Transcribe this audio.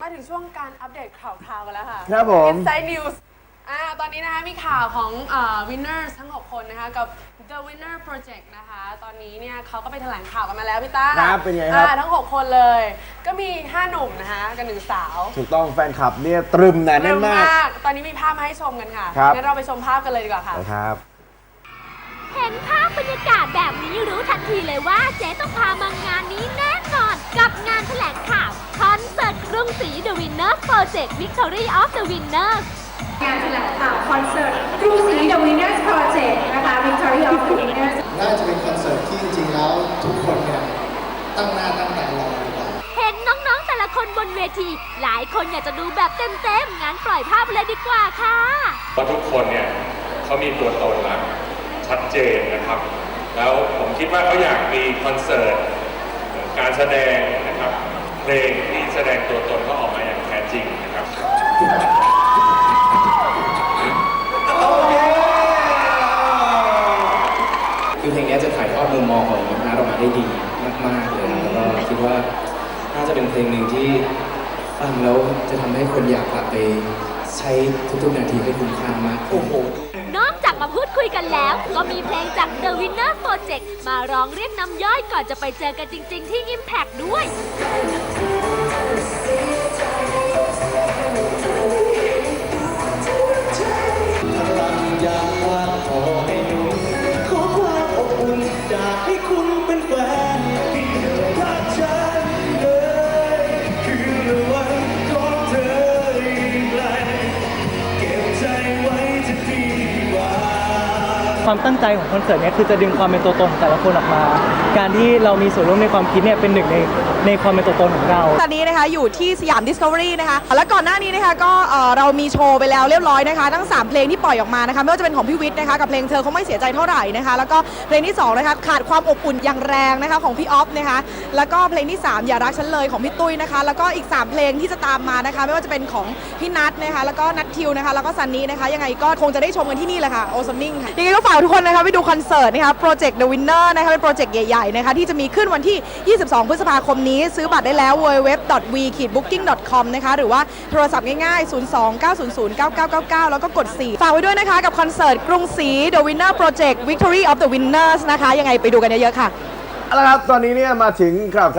มาถึงช่วงการอัปเดตข่าวคราวกันแล้วค่ะครับผม Inside News อ่าตอนนี้นะคะมีข่าวของเอ่อ winners ทั้ง 6 คนนะคะ กับ The Winner Project นะคะ ตอนนี้เนี่ยเขาก็ไปแถลงข่าวกันมาแล้วพี่ต้าครับเป็นไงครับ อ่าทั้ง 6 คนเลย ก็มี 5 หนุ่มนะคะกับหนึ่งสาวถูกต้องแฟนคลับเนี่ยตรึมหนาแน่นมาก ตอนนี้มีภาพมาให้ชมกันค่ะครับ งั้นเราไปชมภาพกันเลยดีกว่าค่ะ นะครับ ทันทีเลยว่าเจ๊ต้องพามางานนี้แน่นอน กับงานแถลงข่าวคอนเสิร์ตกรุงศรี The Winners Project Victory of the Winners งานแถลงข่าวคอนเสิร์ตกรุงศรี The Winners Project นะคะ Victory of the Winners น่าจะเป็นคอนเสิร์ตที่จริงๆแล้วทุกคนเนี่ยตั้งหน้าตั้งตารอดีกว่าเห็นน้องๆแต่ละคนบนเวที หลายคนอยากจะดูแบบเต็มๆงั้นปล่อยภาพเลยดีกว่าค่ะ เพราะทุกคนเนี่ยเขามีตัวตนแล้วชัดเจนนะครับ แล้วผม คิดว่าเขาอยากมีคอนเสิร์ตการแสดงนะครับเพลงที่แสดงตัวตนเขาออกมาอย่างแท้จริงนะครับคือเพลงนี้จะถ่ายทอดมุมมองของน้องนัทออกมาได้ดีมากๆเลยนะแล้วก็คิดว่าน่าจะเป็นเพลงหนึ่งที่ฟังแล้วจะทำให้คนอยากกลับไปใช้ทุกๆนาทีให้คุ้มค่ามากขึ้นน แล้วก็มีเพลงจาก The Winner Project มาร้องเรียกน้ำย่อยก่อนจะไปเจอกันจริง ๆ ที่ Impact ด้วยอย ความตั้งใจของคอนเสิร์ตเนี้ยคือจะดึงความเป็นตัวตนของแต่ละคนออกมา การที่เรามีส่วนร่วมในความคิดเนี่ยเป็นหนึ่งในในความเป็นตัวตนของเรา ตอนนี้นะคะอยู่ที่สยาม Discovery นะคะ และก่อนหน้านี้นะคะก็เอ่อเรามีโชว์ไปแล้วเรียบร้อยนะคะ ทั้ง 3 เพลงที่ปล่อยออกมานะคะไม่ว่าจะเป็นของพี่วิทย์นะคะกับเพลงเธอคงไม่เสียใจเท่าไหร่นะคะ แล้วก็เพลงที่2นะคะขาดความอบอุ่นอย่างแรงนะคะของพี่ออฟนะคะ แล้วก็เพลงที่ 3 อย่ารักฉันเลยของพี่ตุ้ยนะคะ แล้วก็อีก 3 เพลงที่จะตามมานะคะ ไม่ว่าจะเป็นของพี่นัทนะคะ แล้วก็นัททิวนะคะ แล้วก็ซันนี่นะคะ ยังไงก็คงจะได้ชมกันที่นี่แหละค่ะโอซอนนิ่งค่ะยังไงก็ฝากทุกคนนะคะไปดูคอนเสิร์ตนะคะโปรเจกต์ The Winner นะคะเป็นโปรเจกต์ใหญ่ๆนะคะที่จะมีขึ้นวันที่ 22 พฤษภาคมนี้ ซื้อบัตรได้แล้ว www.v-booking.com นะคะหรือว่าโทรศัพท์ง่ายๆ 02-900-9999 แล้วก็กด 4 ฝากไว้ด้วยนะคะกับคอนเสิร์ตกรุงศรี The Winner Project Victory of the Winners นะคะยังไงไปดูกันเยอะๆค่ะ เอาละครับ ตอนนี้เนี่ยมาถึงข่าวคราว